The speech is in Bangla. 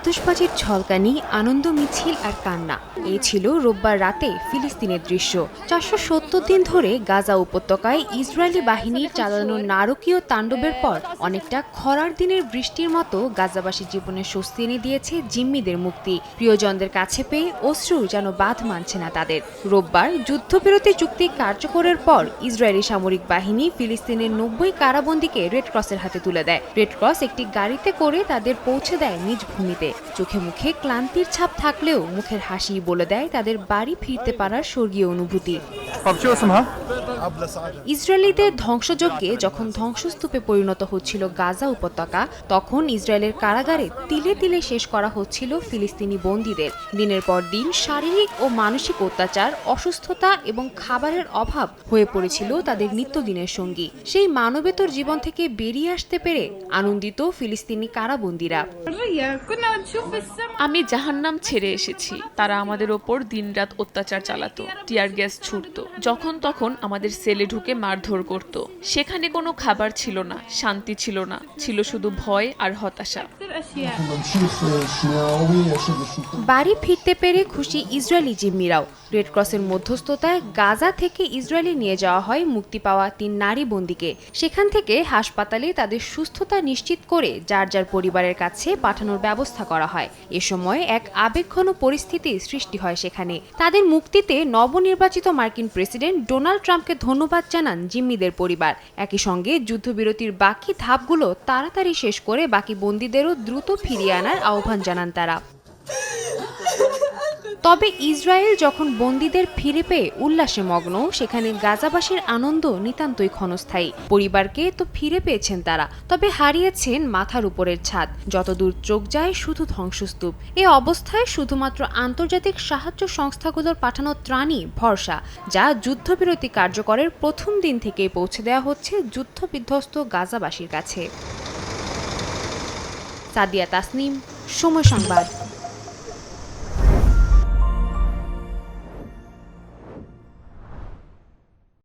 আতশবাজির ঝলকানি, আনন্দ, মিছিল আর কান্না। এ ছিল রোববার রাতে ফিলিস্তিনের দৃশ্য। চারশো সত্তর দিন ধরে গাজা উপত্যকায় ইসরায়েলি বাহিনীর চালানো নারকীয় তাণ্ডবের পর অনেকটা খরার দিনের বৃষ্টির মতো গাজাবাসীর জীবনে স্বস্তি এনে দিয়েছে জিম্মিদের মুক্তি। প্রিয়জনদের কাছে পেয়ে অশ্রু যেন বাঁধ মানছে না তাদের। রোববার যুদ্ধবিরতি চুক্তি কার্যকরের পর ইসরায়েলি সামরিক বাহিনী ফিলিস্তিনের নব্বই কারাবন্দীকে রেডক্রসের হাতে তুলে দেয়। রেডক্রস একটি গাড়িতে করে তাদের পৌঁছে দেয় নিজ ভূমিতে। চোখে মুখে ক্লান্তির ছাপ থাকলেও মুখের হাসি বলে দেয় তাদের বাড়ি ফিরতে পারার স্বর্গীয় অনুভূতি। ইসরায়েলিদের ধ্বংসযজ্ঞে যখন ধ্বংসস্তূপে পরিণত হচ্ছিল গাজা উপত্যকা, তখন ইসরায়েলের কারাগারে তিলে তিলে শেষ করা হচ্ছিল ফিলিস্তিনি বন্দীদের। দিনের পর দিন শারীরিক ও মানসিক অত্যাচার, অসুস্থতা এবং খাবারের অভাব হয়ে পড়েছিল তাদের নিত্যদিনের সঙ্গী। সেই মানবেতর জীবন থেকে বেরিয়ে আসতে পেরে আনন্দিত ফিলিস্তিনি কারাবন্দীরা। আমি জাহান্নাম ছেড়ে এসেছি। তারা আমাদের ওপর দিনরাত অত্যাচার চালাতো, টিয়ার গ্যাস ছুটত যখন তখন আমাদের তাদের সেলে ঢুকে মারধর করত। সেখানে কোনো খাবার ছিল না, শান্তি ছিল না, ছিল শুধু ভয় আর হতাশা। বাড়ি ফিরতে পেরে খুশি ইসরায়েলি জিম্মিরাও। রেড ক্রসের মধ্যস্থতায় গাজা থেকে ইসরায়েলে নিয়ে যাওয়া হয় মুক্তি পাওয়া তিন নারী বন্দীকে। সেখান থেকে হাসপাতালে তাদের সুস্থতা নিশ্চিত করে যার যার পরিবারের কাছে পাঠানোর ব্যবস্থা করা হয়। এ সময় এক আবেগঘন পরিস্থিতি সৃষ্টি হয় সেখানে। তাদের মুক্তিতে নবনির্বাচিত মার্কিন প্রেসিডেন্ট ডোনাল্ড ট্রাম্পকে ধন্যবাদ জানান জিম্মিদের পরিবার। একই সঙ্গে যুদ্ধবিরতির বাকি ধাপগুলো তাড়াতাড়ি শেষ করে বাকি বন্দীদেরও দ্রুত ফিরিয়ে আনার আহ্বান জানান তারা। তবে ইসরায়েল যখন বন্দীদের ফিরে পেয়ে উল্লাসে মগ্ন, সেখানে গাজাবাসীর আনন্দ নিতান্তই ক্ষণস্থায়ী। পরিবারকে তো ফিরে পেয়েছেন তারা, তবে হারিয়েছেন মাথার উপরের ছাদ। যতদূর চোখ যায়, শুধু ধ্বংসস্তূপ। এ অবস্থায় শুধুমাত্র আন্তর্জাতিক সাহায্য সংস্থাগুলোর পাঠানো ত্রাণই ভরসা, যা যুদ্ধবিরতি কার্যকরের প্রথম দিন থেকেই পৌঁছে দেওয়া হচ্ছে যুদ্ধবিধ্বস্ত গাজাবাসীর কাছে। সাদিয়া তাসনিম, সময় সংবাদ।